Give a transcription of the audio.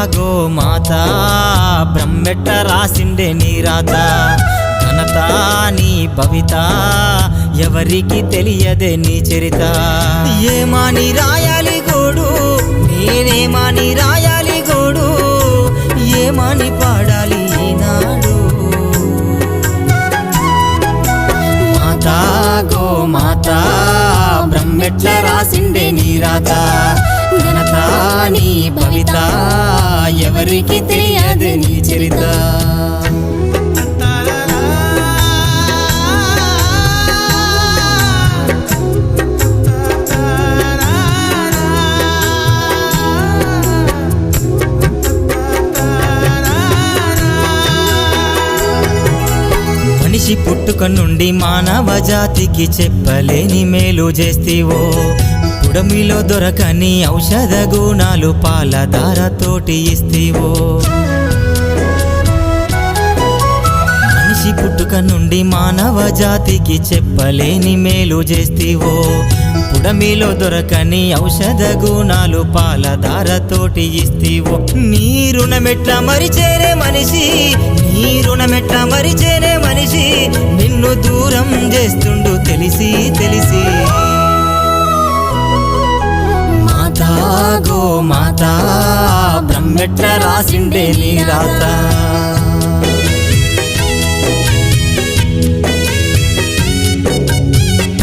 మాత బ్రహ్మెట్ట రాసిండే నీ రాత. ఘనత నీ భవిత ఎవరికి తెలియదే నీ చరిత. ఏమాని రాయాలి గోడు నేనేమాని రాయాలి గోడు ఏమాని పాడాలి ఈనాడు. మాతా గో మాతా బ్రహ్మెట్ల రాసిండే నీ రాత. నీ భవిత ఎవరికి తెలియదు నీ చరిత. మనిషి పుట్టుక నుండి మానవ జాతికి చెప్పలేని మేలు చేస్తీవో ఉడమిలో దొరకని ఔషధ గుణాలు పాలధారతోటి ఇస్తీవో. మనిషి పుట్టుక నుండి మానవ జాతికి చెప్పలేని మేలు చేస్తీవో. పుడమిలో దొరకని ఔషధ గుణాలు పాలధారతోటి ఇస్తీవో. నీ రుణమెట్ల మరిచేరే మనిషి నీ రుణమెట్ల మరిచేరే మనిషి. నిన్ను దూరం చేస్తుండు తెలిసి తెలిసి. నెట్ట రాసిండే నీ రాత.